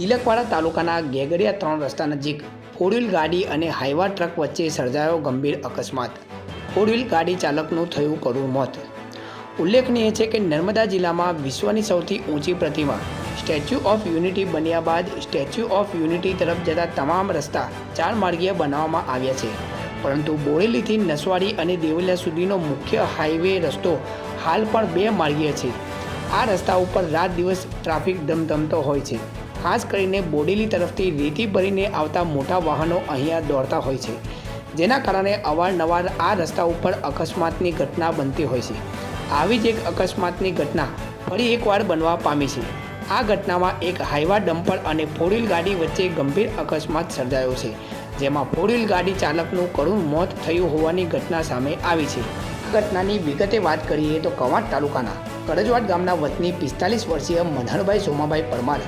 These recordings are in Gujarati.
તિલકવાડા તાલુકાના ગેગડિયા ત્રણ રસ્તા નજીક ફોર વ્હીલ ગાડી અને હાઈવા ટ્રક વચ્ચે સર્જાયો ગંભીર અકસ્માત. ફોર વ્હીલ ગાડી ચાલકનું થયું કરુણ મોત. ઉલ્લેખનીય છે કે નર્મદા જિલ્લામાં વિશ્વની સૌથી ઊંચી પ્રતિમા સ્ટેચ્યુ ઓફ યુનિટી બન્યા બાદ સ્ટેચ્યુ ઓફ યુનિટી તરફ જતા તમામ રસ્તા ચાર માર્ગીય બનાવવામાં આવ્યા છે. પરંતુ બોરેલીથી નસવાડી અને દેવલિયા સુધીનો મુખ્ય હાઈવે રસ્તો હાલ પણ બે માર્ગીય છે. આ રસ્તા ઉપર રાત દિવસ ટ્રાફિક ધમધમતો હોય છે. ખાસ કરીને બોડેલી તરફથી રેતી ભરીને આવતા મોટા વાહનો અહીંયા દોડતા હોય છે, જેના કારણે અવારનવાર આ રસ્તા ઉપર અકસ્માતની ઘટના બનતી હોય છે. આવી જ એક અકસ્માતની ઘટના ફરી એકવાર બનવા પામી છે. આ ઘટનામાં એક હાઈવા ડમ્પર અને ફોર ગાડી વચ્ચે ગંભીર અકસ્માત સર્જાયો છે, જેમાં ફોર ગાડી ચાલકનું કરુણ મોત થયું હોવાની ઘટના સામે આવી છે. આ ઘટનાની વિગતે વાત કરીએ તો કવાંટ તાલુકાના કડજવાડ ગામના વતની પિસ્તાલીસ વર્ષીય મનહરભાઈ સોમાભાઈ પરમાર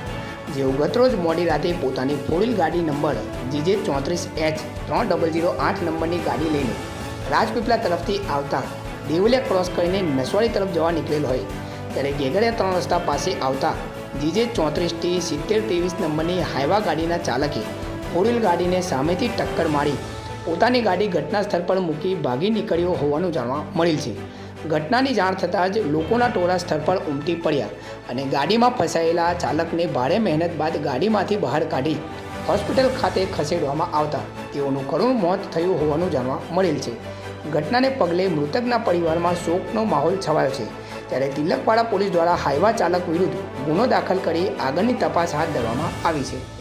જેઓ ગતરોજ મોડી રાતે પોતાની ફોર ગાડી નંબર જીજે ચોત્રીસ એચ ત્રણ ડબલ જીરો આઠ નંબરની ગાડી લઈને રાજપીપળા તરફથી આવતા દેવલિયા ક્રોસ કરીને નસવાડી તરફ જવા નીકળેલ હોય. ત્યારે ગેગડિયા ત્રણ રસ્તા પાસે આવતા જીજે ચોત્રીસ ટી સિત્તેર ત્રેવીસ નંબરની હાઈવા ગાડીના ચાલકે ફોર ગાડીને સામેથી ટક્કર મારી પોતાની ગાડી ઘટના સ્થળ પર મૂકી ભાગી નીકળ્યો હોવાનું જાણવા મળેલ છે. ઘટનાની જાણ થતાં જ લોકોના ટોળા સ્થળ પર ઉમટી પડ્યા અને ગાડીમાં ફસાયેલા ચાલકને ભારે મહેનત બાદ ગાડીમાંથી બહાર કાઢી હોસ્પિટલ ખાતે ખસેડવામાં આવતા તેઓનું કરુણ મોત થયું હોવાનું જાણવા મળેલ છે. ઘટનાને પગલે મૃતકના પરિવારમાં શોકનો માહોલ છવાયો છે. ત્યારે તિલકવાડા પોલીસ દ્વારા હાઈવા ચાલક વિરુદ્ધ ગુનો દાખલ કરી આગળની તપાસ હાથ ધરવામાં આવી છે.